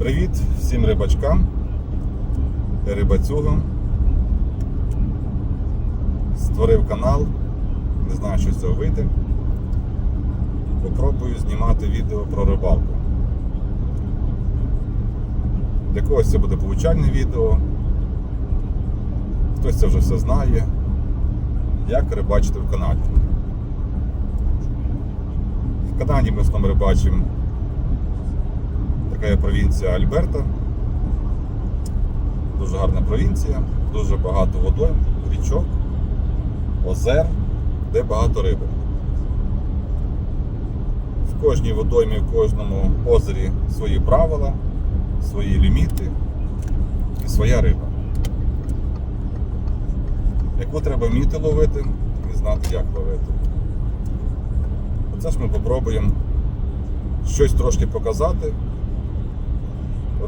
Привіт всім рибачкам рибацюгам. Створив канал, не знаю, що з цього вийде. Попробую знімати відео про рибалку. Для когось це буде повчальне відео, хтось це вже все знає, як рибачити в Канаді. В Канаді ми в основному рибачимо така є провінція Альберта. Дуже гарна провінція, дуже багато водойм, річок, озер, де багато риби. В кожній водоймі, в кожному озері свої правила, свої ліміти і своя риба. Яку треба вміти ловити і знати, як ловити. Оце ж ми попробуємо щось трошки показати,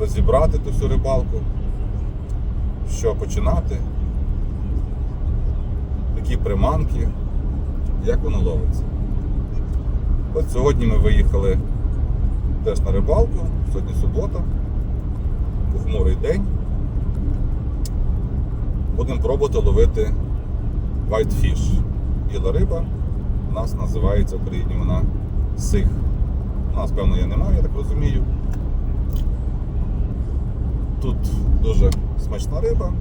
розібрати ту всю рибалку, що починати, які приманки, як воно ловиться. От сьогодні ми виїхали теж на рибалку, сьогодні субота, похмурий день. Будемо пробувати ловити whitefish. Біла риба, у нас називається в Україні вона сих. У нас, певно, її немає, я так розумію. Тут дуже смачна риба,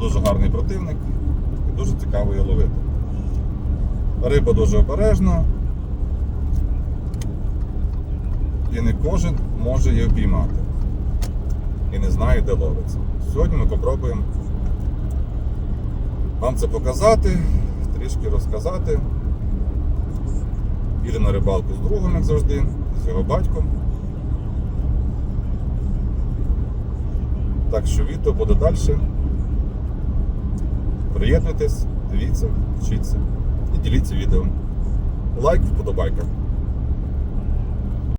дуже гарний противник і дуже цікаво її ловити. Риба дуже обережна. І не кожен може її впіймати. І не знає, де ловиться. Сьогодні ми попробуємо вам це показати, трішки розказати. Іде на рибалку з другом, як завжди, з його батьком. Так що відео буде далі. Приєднуйтесь, дивіться, вчіться і діліться відео. Лайк, вподобайка.